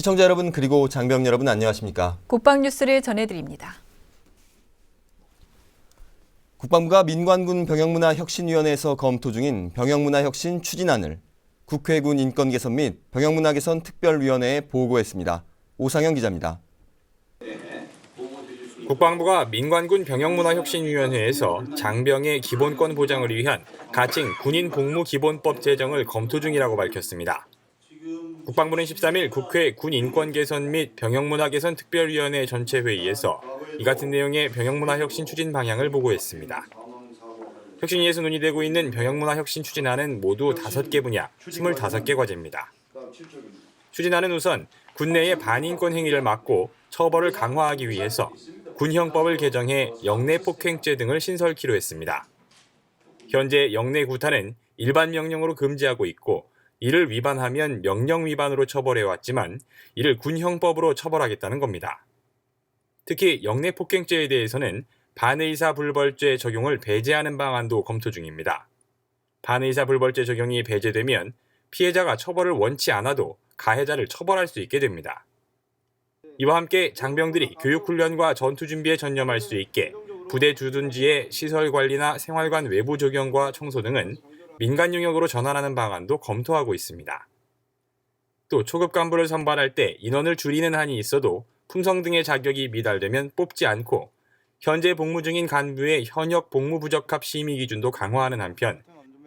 시청자 여러분 그리고 장병 여러분 안녕하십니까? 국방 뉴스를 전해드립니다. 국방부가 민관군 병영문화혁신위원회에서 검토 중인 병영문화혁신 추진안을 국회군 인권 개선 및 병영문화 개선 특별위원회에 보고했습니다. 오상영 기자입니다. 국방부가 민관군 병영문화혁신위원회에서 장병의 기본권 보장을 위한 가칭 군인 복무 기본법 제정을 검토 중이라고 밝혔습니다. 국방부는 13일 국회 군인권 개선 및 병영문화 개선 특별위원회 전체 회의에서 이 같은 내용의 병영문화 혁신 추진 방향을 보고했습니다. 혁신위에서 논의되고 있는 병영문화 혁신 추진안은 모두 5개 분야, 25개 과제입니다. 추진안은 우선 군내의 반인권 행위를 막고 처벌을 강화하기 위해서 군형법을 개정해 영내 폭행죄 등을 신설키로 했습니다. 현재 영내 구타는 일반 명령으로 금지하고 있고 이를 위반하면 명령 위반으로 처벌해 왔지만 이를 군형법으로 처벌하겠다는 겁니다. 특히 영내 폭행죄에 대해서는 반의사 불벌죄 적용을 배제하는 방안도 검토 중입니다. 반의사 불벌죄 적용이 배제되면 피해자가 처벌을 원치 않아도 가해자를 처벌할 수 있게 됩니다. 이와 함께 장병들이 교육훈련과 전투 준비에 전념할 수 있게 부대 주둔지의 시설 관리나 생활관 외부 조경과 청소 등은 민간 영역으로 전환하는 방안도 검토하고 있습니다. 또 초급 간부를 선발할 때 인원을 줄이는 한이 있어도 품성 등의 자격이 미달되면 뽑지 않고 현재 복무 중인 간부의 현역 복무 부적합 심의 기준도 강화하는 한편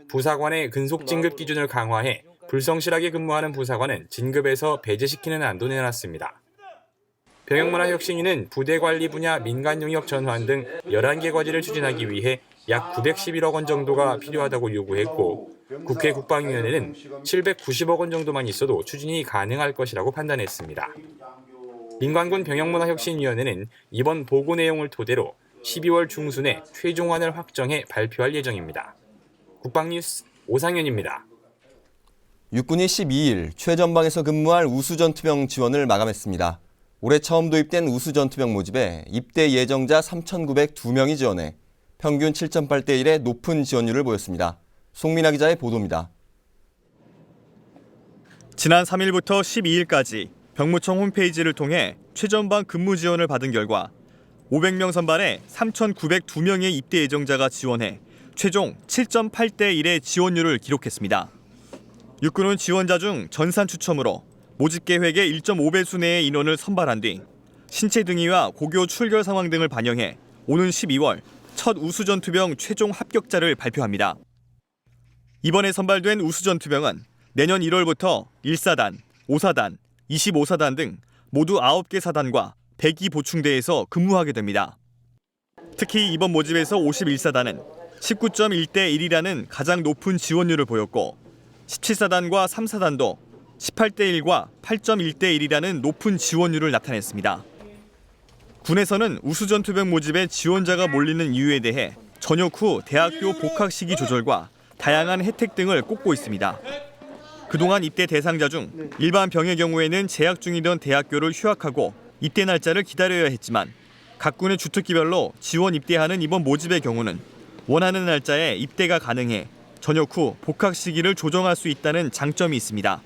부사관의 근속 진급 기준을 강화해 불성실하게 근무하는 부사관은 진급에서 배제시키는 안도 내놨습니다. 병영문화 혁신위는 부대 관리 분야 민간 영역 전환 등 11개 과제를 추진하기 위해 약 911억 원 정도가 필요하다고 요구했고 국회 국방위원회는 790억 원 정도만 있어도 추진이 가능할 것이라고 판단했습니다. 민관군 병영문화혁신위원회는 이번 보고 내용을 토대로 12월 중순에 최종안을 확정해 발표할 예정입니다. 국방뉴스 오상현입니다. 육군이 12일 최전방에서 근무할 우수전투병 지원을 마감했습니다. 올해 처음 도입된 우수전투병 모집에 입대 예정자 3,902명이 지원해 평균 7.8대 1의 높은 지원율을 보였습니다. 송민아 기자의 보도입니다. 지난 3일부터 12일까지 병무청 홈페이지를 통해 최전방 근무 지원을 받은 결과 500명 선발에 3,902명의 입대 예정자가 지원해 최종 7.8대 1의 지원율을 기록했습니다. 육군은 지원자 중 전산 추첨으로 모집 계획의 1.5배수 내의 인원을 선발한 뒤 신체 등위와 고교 출결 상황 등을 반영해 오는 12월 첫 우수전투병 최종 합격자를 발표합니다. 이번에 선발된 우수전투병은 내년 1월부터 1사단, 5사단, 25사단 등 모두 9개 사단과 102 보충대에서 근무하게 됩니다. 특히 이번 모집에서 51사단은 19.1대 1이라는 가장 높은 지원율을 보였고 17사단과 3사단도 18대 1과 8.1대 1이라는 높은 지원율을 나타냈습니다. 군에서는 우수전투병 모집에 지원자가 몰리는 이유에 대해 전역 후 대학교 복학 시기 조절과 다양한 혜택 등을 꼽고 있습니다. 그동안 입대 대상자 중 일반 병의 경우에는 재학 중이던 대학교를 휴학하고 입대 날짜를 기다려야 했지만 각 군의 주특기별로 지원 입대하는 이번 모집의 경우는 원하는 날짜에 입대가 가능해 전역 후 복학 시기를 조정할 수 있다는 장점이 있습니다.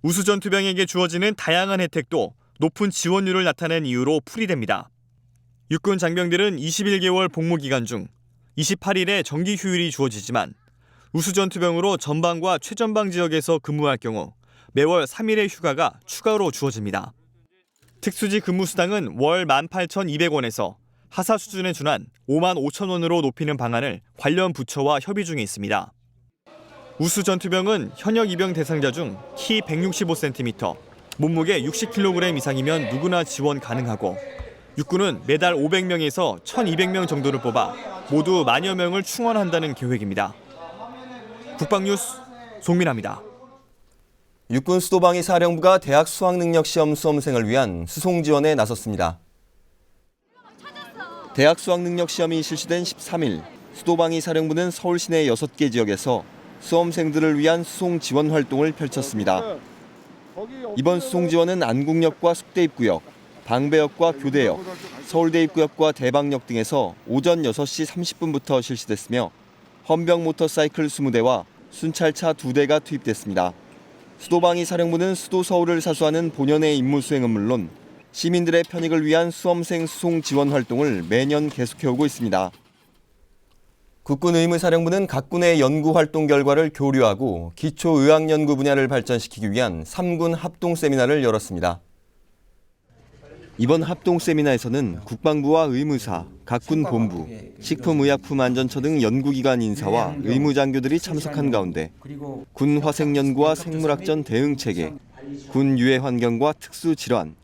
우수전투병에게 주어지는 다양한 혜택도 높은 지원율을 나타낸 이유로 풀이됩니다. 육군 장병들은 21개월 복무 기간 중 28일에 정기 휴일이 주어지지만 우수전투병으로 전방과 최전방 지역에서 근무할 경우 매월 3일의 휴가가 추가로 주어집니다. 특수지 근무 수당은 월 18,200원에서 하사 수준에 준한 5만 5천 원으로 높이는 방안을 관련 부처와 협의 중에 있습니다. 우수 전투병은 현역 입영 대상자 중 키 165cm, 몸무게 60kg 이상이면 누구나 지원 가능하고 육군은 매달 500명에서 1,200명 정도를 뽑아 모두 만여 명을 충원한다는 계획입니다. 국방뉴스 송민아입니다. 육군 수도방위 사령부가 대학 수학능력 시험 수험생을 위한 수송 지원에 나섰습니다. 대학 수학능력 시험이 실시된 13일 수도방위 사령부는 서울 시내 6개 지역에서 수험생들을 위한 수송 지원 활동을 펼쳤습니다. 이번 수송 지원은 안국역과 숙대입구역, 방배역과 교대역, 서울대 입구역과 대방역 등에서 오전 6시 30분부터 실시됐으며 헌병 모터사이클 20대와 순찰차 2대가 투입됐습니다. 수도방위 사령부는 수도 서울을 사수하는 본연의 임무 수행은 물론 시민들의 편익을 위한 수험생 수송 지원 활동을 매년 계속해오고 있습니다. 국군 의무사령부는 각 군의 연구 활동 결과를 교류하고 기초 의학 연구 분야를 발전시키기 위한 3군 합동 세미나를 열었습니다. 이번 합동 세미나에서는 국방부와 의무사, 각군 본부, 식품의약품안전처 등 연구기관 인사와 의무장교들이 참석한 가운데 군 화생연구와 생물학전 대응체계, 군 유해 환경과 특수 질환,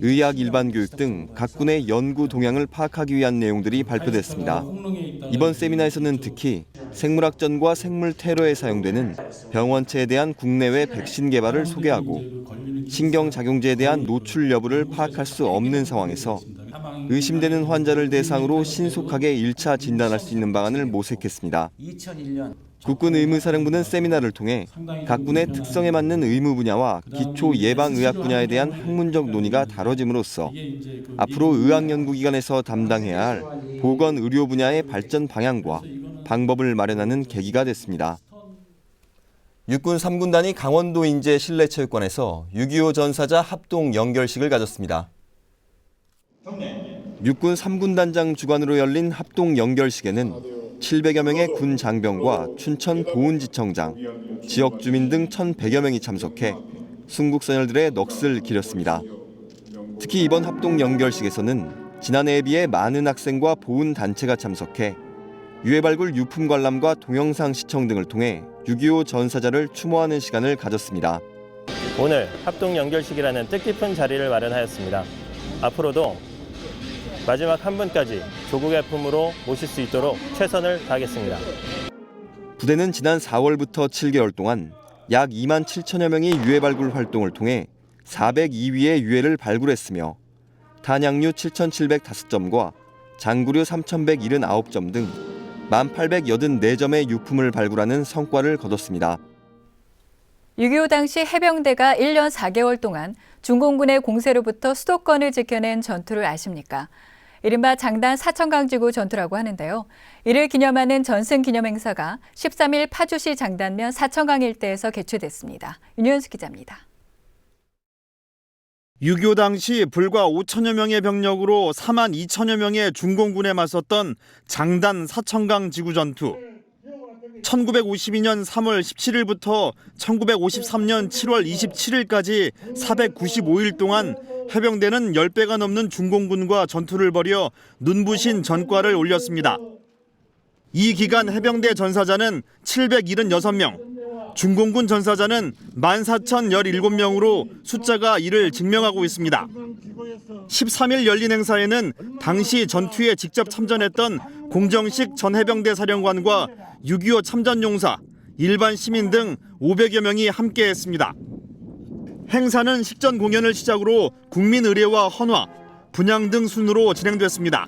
의학 일반 교육 등 각 군의 연구 동향을 파악하기 위한 내용들이 발표됐습니다. 이번 세미나에서는 특히 생물학전과 생물 테러에 사용되는 병원체에 대한 국내외 백신 개발을 소개하고 신경작용제에 대한 노출 여부를 파악할 수 없는 상황에서 의심되는 환자를 대상으로 신속하게 1차 진단할 수 있는 방안을 모색했습니다. 국군 의무사령부는 세미나를 통해 각 군의 특성에 맞는 의무 분야와 기초 예방 의학 분야에 대한 학문적 논의가 다뤄짐으로써 앞으로 의학 연구기관에서 담당해야 할 보건 의료 분야의 발전 방향과 방법을 마련하는 계기가 됐습니다. 육군 3군단이 강원도 인제 실내체육관에서 6.25 전사자 합동 연결식을 가졌습니다. 육군 3군단장 주관으로 열린 합동 연결식에는 700여 명의 군 장병과 춘천 보훈지청장, 지역 주민 등 1,100여 명이 참석해 순국선열들의 넋을 기렸습니다. 특히 이번 합동 연결식에서는 지난해에 비해 많은 학생과 보훈 단체가 참석해 유해 발굴 유품 관람과 동영상 시청 등을 통해 6.25 전사자를 추모하는 시간을 가졌습니다. 오늘 합동 연결식이라는 뜻깊은 자리를 마련하였습니다. 앞으로도 마지막 한 분까지 조국의 품으로 모실 수 있도록 최선을 다하겠습니다. 부대는 지난 4월부터 7개월 동안 약 2만 7천여 명이 유해 발굴 활동을 통해 402위의 유해를 발굴했으며 탄약류 7,705점과 장구류 3,179점 등 1,884점의 유품을 발굴하는 성과를 거뒀습니다. 6.25 당시 해병대가 1년 4개월 동안 중공군의 공세로부터 수도권을 지켜낸 전투를 아십니까? 이른바 장단 사천강지구 전투라고 하는데요. 이를 기념하는 전승 기념 행사가 13일 파주시 장단면 사천강 일대에서 개최됐습니다. 윤현수 기자입니다. 6.25 당시 불과 5천여 명의 병력으로 4만 2천여 명의 중공군에 맞섰던 장단 사천강 지구 전투. 1952년 3월 17일부터 1953년 7월 27일까지 495일 동안 해병대는 10배가 넘는 중공군과 전투를 벌여 눈부신 전과를 올렸습니다. 이 기간 해병대 전사자는 776명, 중공군 전사자는 14,017명으로 숫자가 이를 증명하고 있습니다. 13일 열린 행사에는 당시 전투에 직접 참전했던 공정식 전 해병대 사령관과 6.25 참전용사, 일반 시민 등 500여 명이 함께했습니다. 행사는 식전 공연을 시작으로 국민 의례와 헌화, 분양 등 순으로 진행됐습니다.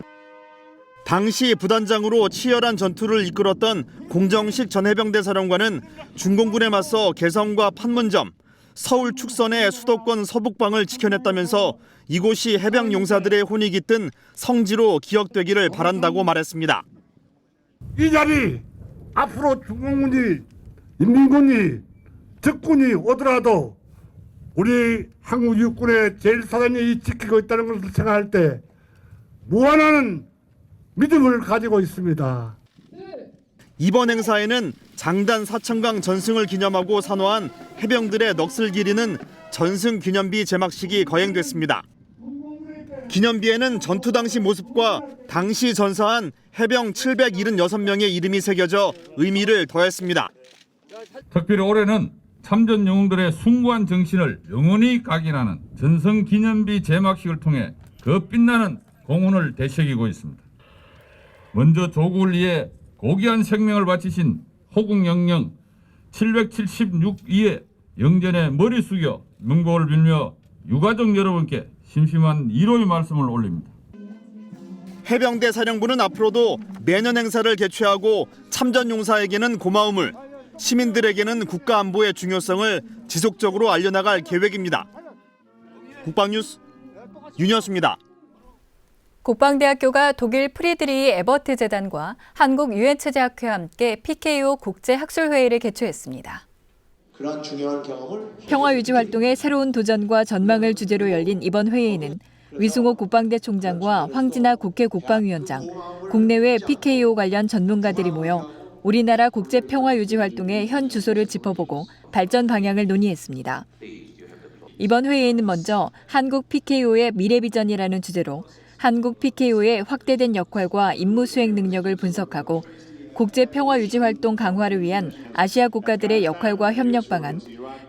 당시 부단장으로 치열한 전투를 이끌었던 공정식 전 해병대 사령관은 중공군에 맞서 개성과 판문점, 서울 축선의 수도권 서북방을 지켜냈다면서 이곳이 해병 용사들의 혼이 깃든 성지로 기억되기를 바란다고 말했습니다. 이 자리 앞으로 중공군이 인민군이 적군이 오더라도 우리 한국 육군의 제일 사단이 지키고 있다는 것을 생각할 때 무한한 믿음을 가지고 있습니다. 이번 행사에는 장단 사천강 전승을 기념하고 산호한 해병들의 넋을 기리는 전승 기념비 제막식이 거행됐습니다. 기념비에는 전투 당시 모습과 당시 전사한 해병 776명의 이름이 새겨져 의미를 더했습니다. 특별히 올해는 참전 영웅들의 숭고한 정신을 영원히 각인하는 전성 기념비 제막식을 통해 그 빛나는 공헌을 되새기고 있습니다. 먼저 조국을 위해 고귀한 생명을 바치신 호국 영령 776위의 영전에 머리 숙여 명복을 빌며 유가족 여러분께 심심한 이로의 말씀을 올립니다. 해병대 사령부는 앞으로도 매년 행사를 개최하고 참전 용사에게는 고마움을 시민들에게는 국가 안보의 중요성을 지속적으로 알려나갈 계획입니다. 국방뉴스 윤여수입니다. 국방대학교가 독일 프리드리히 에버트 재단과 한국 유엔 체제학회와 함께 PKO 국제 학술 회의를 개최했습니다. 그러한 중요한 경험을 평화 유지 활동의 새로운 도전과 전망을 주제로 열린 이번 회의에는 위승호 국방대 총장과 황진아 국회 국방위원장, 국내외 PKO 관련 전문가들이 모여 우리나라 국제 평화 유지 활동의 현 주소를 짚어보고 발전 방향을 논의했습니다. 이번 회의에는 먼저 한국 PKO의 미래 비전이라는 주제로 한국 PKO의 확대된 역할과 임무 수행 능력을 분석하고 국제 평화 유지 활동 강화를 위한 아시아 국가들의 역할과 협력 방안,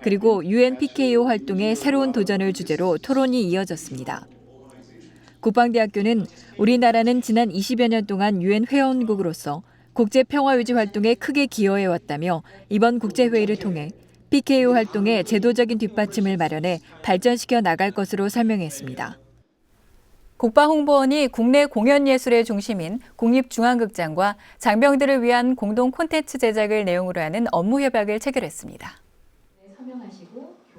그리고 유엔 PKO 활동의 새로운 도전을 주제로 토론이 이어졌습니다. 국방대학교는 우리나라는 지난 20여 년 동안 유엔 회원국으로서 국제 평화 유지 활동에 크게 기여해 왔다며 이번 국제 회의를 통해 PKO 활동의 제도적인 뒷받침을 마련해 발전시켜 나갈 것으로 설명했습니다. 국방홍보원이 국내 공연 예술의 중심인 국립중앙극장과 장병들을 위한 공동 콘텐츠 제작을 내용으로 하는 업무 협약을 체결했습니다.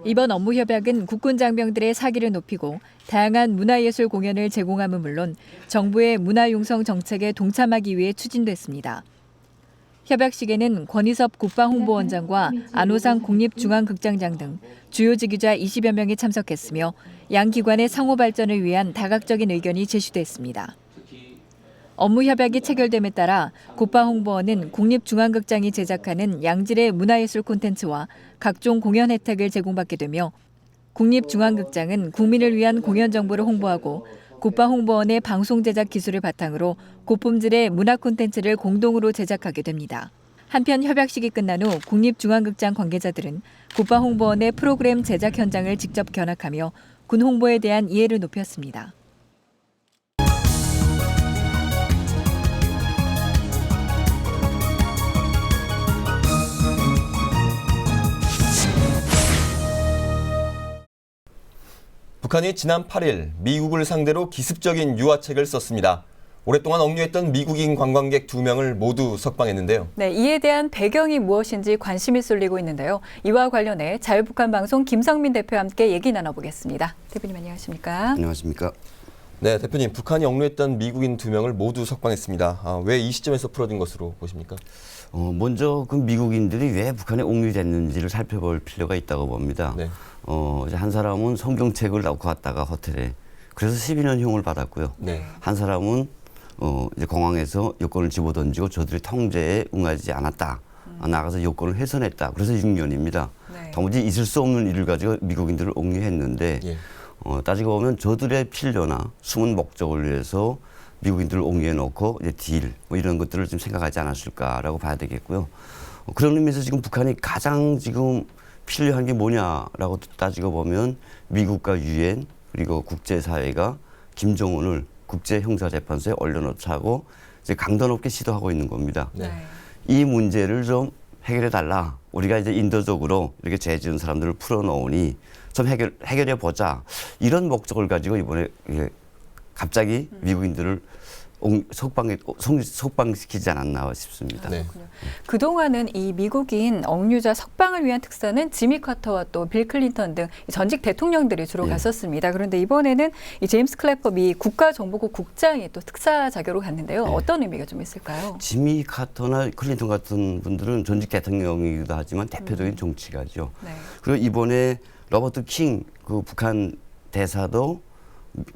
이번 업무 협약은 국군 장병들의 사기를 높이고 다양한 문화예술 공연을 제공함은 물론 정부의 문화융성 정책에 동참하기 위해 추진됐습니다. 협약식에는 권희섭 국방홍보원장과 안호상 국립중앙극장장 등 주요 지휘자 20여 명이 참석했으며 양 기관의 상호 발전을 위한 다각적인 의견이 제시됐습니다. 업무 협약이 체결됨에 따라 국방홍보원은 국립중앙극장이 제작하는 양질의 문화예술 콘텐츠와 각종 공연 혜택을 제공받게 되며 국립중앙극장은 국민을 위한 공연 정보를 홍보하고 국방홍보원의 방송 제작 기술을 바탕으로 고품질의 문화 콘텐츠를 공동으로 제작하게 됩니다. 한편 협약식이 끝난 후 국립중앙극장 관계자들은 국방홍보원의 프로그램 제작 현장을 직접 견학하며 군 홍보에 대한 이해를 높였습니다. 북한이 지난 8일 미국을 상대로 기습적인 유화책을 썼습니다. 오랫동안 억류했던 미국인 관광객 두 명을 모두 석방했는데요. 네, 이에 대한 배경이 무엇인지 관심이 쏠리고 있는데요. 이와 관련해 자유북한 방송 김성민 대표와 함께 얘기 나눠보겠습니다. 대표님 안녕하십니까? 안녕하십니까. 네, 대표님, 북한이 억류했던 미국인 두 명을 모두 석방했습니다. 아, 왜 이 시점에서 풀어진 것으로 보십니까? 어, 먼저 그 미국인들이 왜 북한에 옥류됐는지를 살펴볼 필요가 있다고 봅니다. 네. 어, 이제 한 사람은 성경책을 넣고 왔다가 호텔에 그래서 12년형을 받았고요. 네. 한 사람은 어, 이제 공항에서 여권을 집어던지고 저들의 통제에 응하지 않았다. 아, 나가서 여권을 훼손했다. 그래서 6년입니다. 네. 도무지 있을 수 없는 일을 가지고 미국인들을 옥류했는데 예. 어, 따지고 보면 저들의 필요나 숨은 목적을 위해서 미국인들을 옹기해 놓고 이제 딜, 뭐 이런 것들을 좀 생각하지 않았을까라고 봐야 되겠고요. 어, 그런 의미에서 지금 북한이 가장 지금 필요한 게 뭐냐라고 따지고 보면 미국과 유엔 그리고 국제사회가 김정은을 국제형사재판소에 올려놓자고 이제 강도 높게 시도하고 있는 겁니다. 네. 이 문제를 좀 해결해 달라. 우리가 이제 인도적으로 이렇게 죄 지은 사람들을 풀어놓으니 좀 해결 해결해 보자. 이런 목적을 가지고 이번에 갑자기 미국인들을 옹- 속방에 속- 속방시키지 않았나 싶습니다. 네. 그 동안은 이 미국인 억류자 석방을 위한 특사는 지미 카터와 또 빌 클린턴 등 전직 대통령들이 주로 예. 갔었습니다. 그런데 이번에는 이 제임스 클래퍼 미 국가정보국 국장이 또 특사 자격으로 갔는데요. 예. 어떤 의미가 좀 있을까요? 지미 카터나 클린턴 같은 분들은 전직 대통령이기도 하지만 대표적인 정치가죠. 네. 그리고 이번에 로버트 킹 그 북한 대사도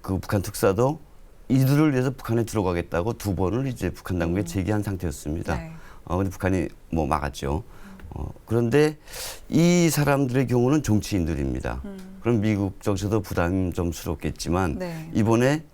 그 북한 특사도 이들을 위해서 북한에 들어가겠다고 두 번을 이제 북한 당국에 제기한 상태였습니다. 네. 어, 근데 북한이 뭐 막았죠. 어, 그런데 이 사람들의 경우는 정치인들입니다. 그럼 미국 쪽에서도 부담점스럽겠지만 네. 이번에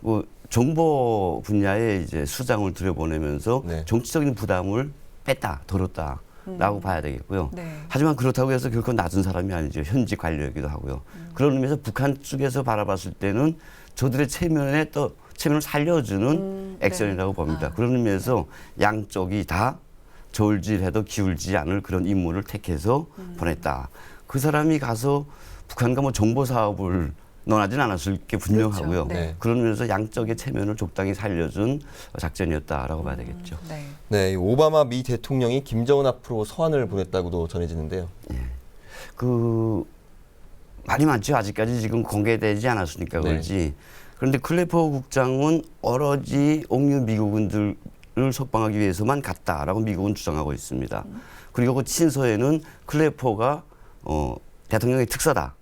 뭐 정보 분야에 이제 수장을 들여보내면서 네. 정치적인 부담을 뺐다, 덜었다. 라고 봐야 되겠고요. 네. 하지만 그렇다고 해서 결코 낮은 사람이 아니죠. 현지 관료이기도 하고요. 그런 의미에서 북한 쪽에서 바라봤을 때는 저들의 체면에 또 체면을 살려주는 음, 네. 액션이라고 봅니다. 아. 그런 의미에서 양쪽이 다 저울질해도 기울지 않을 그런 임무를 택해서 음. 보냈다. 그 사람이 가서 북한과 뭐 정보 사업을 논하진 않았을 게 분명하고요. 그렇죠. 네. 의미에서 양쪽의 체면을 적당히 살려준 작전이었다라고 봐야 되겠죠. 네. 네, 이 오바마 미 대통령이 김정은 앞으로 서한을 보냈다고도 전해지는데요. 그 말이 많죠. 아직까지 지금 공개되지 않았으니까 네. 그렇지. 그런데 클래퍼 국장은 오로지 옥류 미국인들을 석방하기 위해서만 갔다라고 미국은 주장하고 있습니다. 그리고 그 친서에는 클레포가 어, 대통령의 특사다.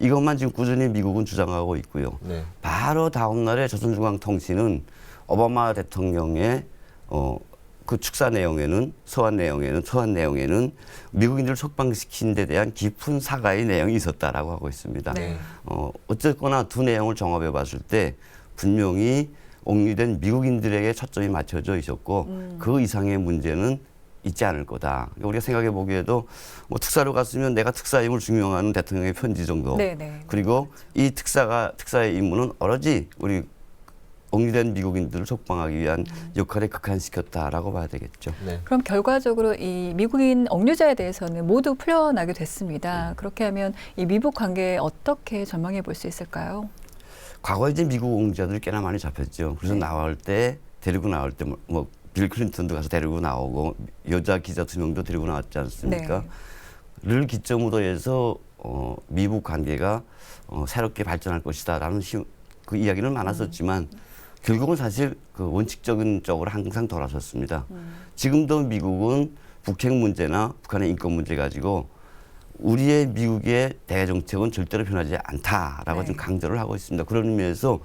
이것만 지금 꾸준히 미국은 주장하고 있고요. 네. 바로 다음 날에 조선중앙통신은 오바마 대통령의 어, 그 축사 내용에는 서한 내용에는 서한 내용에는 미국인들을 석방시킨 데 대한 깊은 사과의 내용이 있었다라고 하고 있습니다. 네. 어, 어쨌거나 두 내용을 종합해 봤을 때 분명히 옥리된 미국인들에게 초점이 맞춰져 있었고 그 이상의 문제는 있지 않을 거다. 우리가 생각해 보기에도 뭐 특사로 갔으면 내가 특사임을 증명하는 대통령의 편지 정도. 네, 네. 그리고 이 특사가 특사의 임무는 오로지 우리 옥리된 미국인들을 석방하기 위한 역할에 극한시켰다라고 봐야 되겠죠. 네. 그럼 결과적으로 이 미국인 억류자에 대해서는 모두 풀려나게 됐습니다. 그렇게 하면 이 미북 관계 어떻게 전망해 볼 수 있을까요? 과거에 이제 미국 옹자들이 꽤나 많이 잡혔죠. 그래서 네. 나올 나올 때 데리고 나올 때 뭐 빌 클린턴도 가서 데리고 나오고 여자 기자 두 명도 데리고 나왔지 않습니까? 네. 를 기점으로 해서 어, 미국 관계가 어, 새롭게 발전할 것이다라는 시, 그 이야기는 많았었지만 결국은 사실 그 원칙적인 쪽으로 항상 돌아섰습니다. 지금도 미국은 북핵 문제나 북한의 인권 문제 가지고 우리의 미국의 대외 정책은 절대로 변하지 않다라고 네. 지금 강조를 하고 있습니다. 그런 의미에서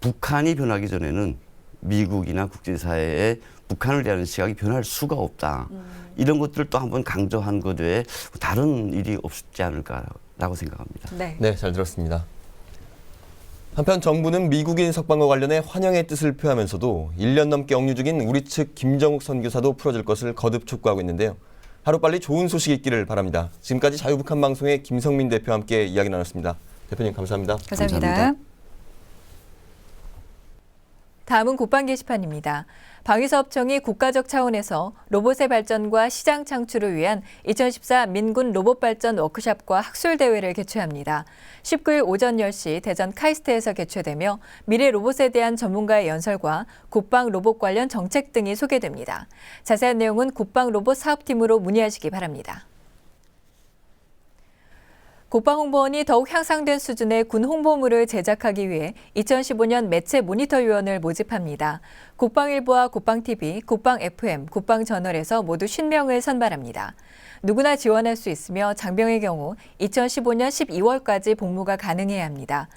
북한이 변하기 전에는 미국이나 국제사회에 북한을 대하는 시각이 변할 수가 없다. 이런 것들을 또 한번 강조한 것 외에 다른 일이 없지 않을까라고 생각합니다. 네. 네, 잘 들었습니다. 한편 정부는 미국인 석방과 관련해 환영의 뜻을 표하면서도 1년 넘게 억류 중인 우리 측 김정욱 선교사도 풀어질 것을 거듭 촉구하고 있는데요. 하루빨리 좋은 소식이 있기를 바랍니다. 지금까지 자유북한 방송의 김성민 대표와 함께 이야기 나눴습니다. 대표님 감사합니다. 감사합니다. 감사합니다. 다음은 국방 게시판입니다. 방위사업청이 국가적 차원에서 로봇의 발전과 시장 창출을 위한 2014 민군 로봇 발전 워크숍과 학술 대회를 개최합니다. 19일 오전 10시 대전 카이스트에서 개최되며 미래 로봇에 대한 전문가의 연설과 국방 로봇 관련 정책 등이 소개됩니다. 자세한 내용은 국방 로봇 사업팀으로 문의하시기 바랍니다. 국방홍보원이 더욱 향상된 수준의 군 홍보물을 제작하기 위해 2015년 매체 모니터위원을 모집합니다. 국방일보와 국방TV, 국방FM, 국방저널에서 모두 50명을 선발합니다. 누구나 지원할 수 있으며 장병의 경우 2015년 12월까지 복무가 가능해야 합니다.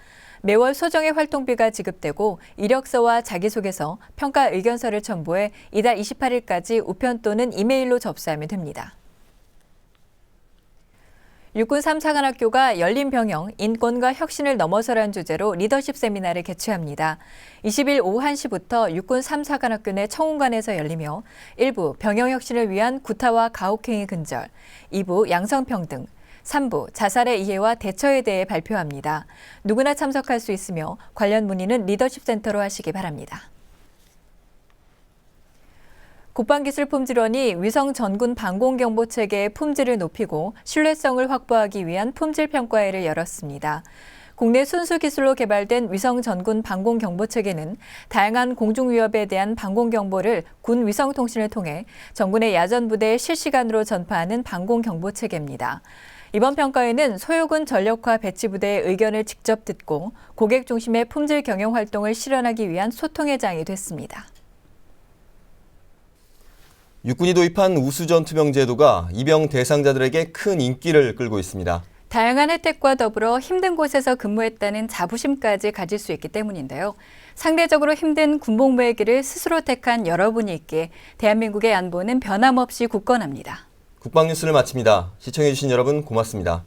매월 소정의 활동비가 지급되고 이력서와 자기소개서, 평가 의견서를 첨부해 이달 28일까지 우편 또는 이메일로 접수하면 됩니다. 육군 3사관학교가 열린 병영, 인권과 혁신을 넘어서란 주제로 리더십 세미나를 개최합니다. 20일 오후 1시부터 육군 3사관학교 내 청운관에서 열리며 1부 병영 혁신을 위한 구타와 가혹행위 근절, 2부 양성평등, 3부 자살의 이해와 대처에 대해 발표합니다. 누구나 참석할 수 있으며 관련 문의는 리더십 센터로 하시기 바랍니다. 국방기술 품질원이 위성 전군 방공경보 체계의 품질을 높이고 신뢰성을 확보하기 위한 품질 평가회를 열었습니다. 국내 순수 기술로 개발된 위성 전군 방공 경보 체계는 다양한 공중 위협에 대한 방공 경보를 군 위성 통신을 통해 전군의 야전 부대에 실시간으로 전파하는 방공 경보 체계입니다. 이번 평가에는 소요군 전력화 배치 부대의 의견을 직접 듣고 고객 중심의 품질 경영 활동을 실현하기 위한 소통의 장이 됐습니다. 육군이 도입한 우수전투병 제도가 입영 대상자들에게 큰 인기를 끌고 있습니다. 다양한 혜택과 더불어 힘든 곳에서 근무했다는 자부심까지 가질 수 있기 때문인데요. 상대적으로 힘든 군복무의 길을 스스로 택한 여러분이 있기에 대한민국의 안보는 변함없이 굳건합니다. 국방뉴스를 마칩니다. 시청해주신 여러분 고맙습니다.